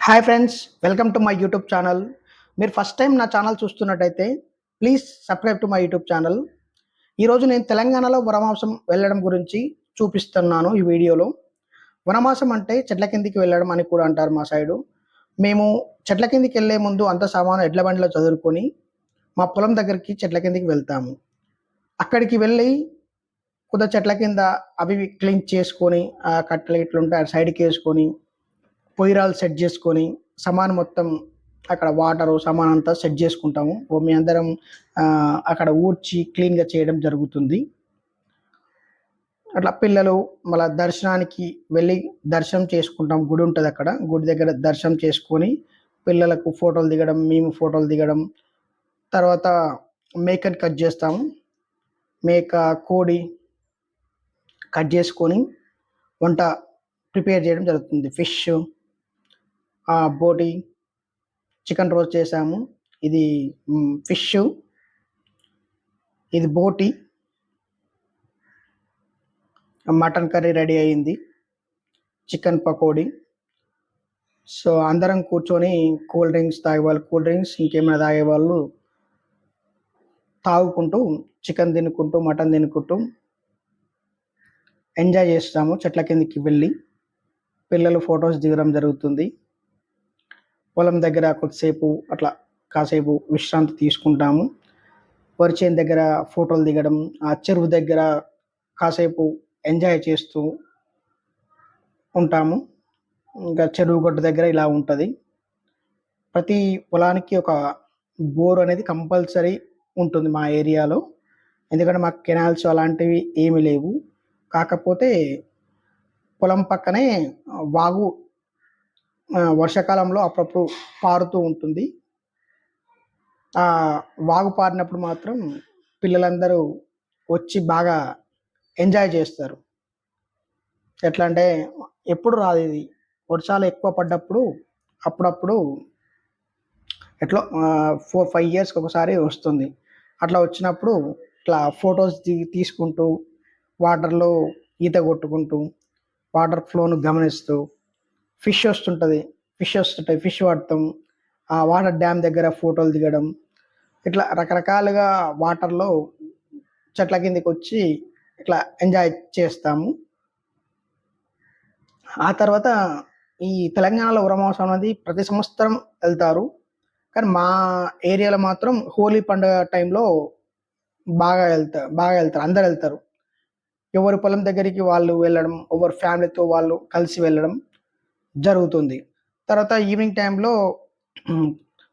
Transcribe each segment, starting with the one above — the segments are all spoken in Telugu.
Hi friends welcome to my YouTube channel మీరు ఫస్ట్ టైం నా ఛానల్ చూస్తున్నట్టయితే please subscribe to my YouTube channel ఈరోజు నేను తెలంగాణలో వనవాసం వెళ్ళడం గురించి చూపిస్తున్నాను ఈ వీడియోలో. వనవాసం అంటే చెట్ల కిందికి వెళ్ళడం అని కూడా అంటారు మా సైడు. మేము చెట్ల కిందికి వెళ్ళే ముందు అంత సామాను ఎడ్ల బండిలో చదువుకొని మా పొలం దగ్గరికి చెట్ల కిందికి వెళ్తాము. అక్కడికి వెళ్ళి కొద్ది చెట్ల కింద అవి క్లీన్ చేసుకొని కట్టలు కట్టెలు ఇట్లుంటే ఆ సైడ్కి వేసుకొని పొయ్యిరాలు సెట్ చేసుకొని సమాన్ మొత్తం అక్కడ వాటరు సమాన్ అంతా సెట్ చేసుకుంటాము. మీ అందరం అక్కడ ఊడ్చి క్లీన్గా చేయడం జరుగుతుంది. అట్లా పిల్లలు మళ్ళీ దర్శనానికి వెళ్ళి దర్శనం చేసుకుంటాం. గుడి ఉంటుంది అక్కడ. గుడి దగ్గర దర్శనం చేసుకొని పిల్లలకు ఫోటోలు దిగడం మేము ఫోటోలు దిగడం. తర్వాత మేకని కట్ చేస్తాము మేక కోడి కట్ చేసుకొని వంట ప్రిపేర్ చేయడం జరుగుతుంది. ఫిష్ బోటి చికెన్ రోస్ట్ చేసాము. ఇది ఫిష్. ఇది బోటి. మటన్ కర్రీ రెడీ అయింది. చికెన్ పకోడీ. సో అందరం కూర్చొని కూల్ డ్రింక్స్ తాగేవాళ్ళు కూల్ డ్రింక్స్ ఇంకేమైనా తాగేవాళ్ళు తాగుకుంటూ చికెన్ తినుకుంటూ మటన్ తినుకుంటూ ఎంజాయ్ చేస్తాము చెట్ల కిందకి వెళ్ళి. పిల్లలు ఫొటోస్ దిగడం జరుగుతుంది. పొలం దగ్గర కొద్దిసేపు అట్లా కాసేపు విశ్రాంతి తీసుకుంటాము. వరి చేను దగ్గర ఫోటోలు దిగడం ఆ చెరువు దగ్గర కాసేపు ఎంజాయ్ చేస్తూ ఉంటాము. ఇంకా చెరువు గట్టు దగ్గర ఇలా ఉంటుంది. ప్రతి పొలానికి ఒక బోర్ అనేది కంపల్సరీ ఉంటుంది మా ఏరియాలో. ఎందుకంటే మాకు కెనాల్స్ అలాంటివి ఏమీ లేవు. కాకపోతే పొలం పక్కనే వాగు వర్షాకాలంలో అప్పుడప్పుడు పారుతూ ఉంటుంది. ఆ వాగు పారినప్పుడు మాత్రం పిల్లలందరూ వచ్చి బాగా ఎంజాయ్ చేస్తారు. ఎట్లా అంటే ఎప్పుడు రాదు ఇది. వర్షాలు ఎక్కువ పడ్డప్పుడు అప్పుడప్పుడు ఎట్లా ఫోర్ ఫైవ్ ఇయర్స్కి ఒకసారి వస్తుంది. అట్లా వచ్చినప్పుడు ఇట్లా ఫొటోస్ తీసుకుంటూ వాటర్లో ఈత కొట్టుకుంటూ వాటర్ ఫ్లోను గమనిస్తూ ఫిష్ వస్తుంటుంది. ఫిష్ వస్తుంటాయి. ఫిష్ వాడతాం. ఆ వాటర్ డ్యామ్ దగ్గర ఫోటోలు దిగడం. ఇట్లా రకరకాలుగా వాటర్లో చెట్ల కిందకి వచ్చి ఇట్లా ఎంజాయ్ చేస్తాము. ఆ తర్వాత ఈ తెలంగాణలో ఉరమహోత్సవం అనేది ప్రతి సంవత్సరం వెళ్తారు. కానీ మా ఏరియాలో మాత్రం హోలీ పండుగ టైంలో బాగా వెళ్తారు బాగా వెళ్తారు. అందరు వెళ్తారు. ఎవరి పొలం దగ్గరికి వాళ్ళు వెళ్ళడం ఎవరి ఫ్యామిలీతో వాళ్ళు కలిసి వెళ్ళడం. జరుగుతుంది. తర్వాత ఈవినింగ్ టైంలో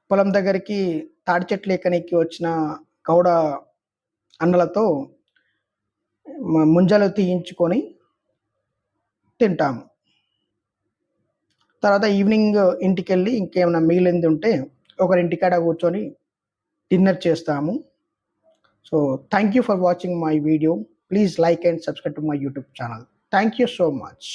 పొలం దగ్గరికి తాడి చెట్లు ఎక్కనికి వచ్చిన గౌడ అన్నలతో ముంజలు తీయించుకొని తింటాము. తర్వాత ఈవినింగ్ ఇంటికి వెళ్ళి ఇంకేమైనా మిగిలింది ఉంటే ఒకరింటికాడ కూర్చొని డిన్నర్ చేస్తాము. So thank you for watching my video please like and subscribe to my YouTube channel thank you so much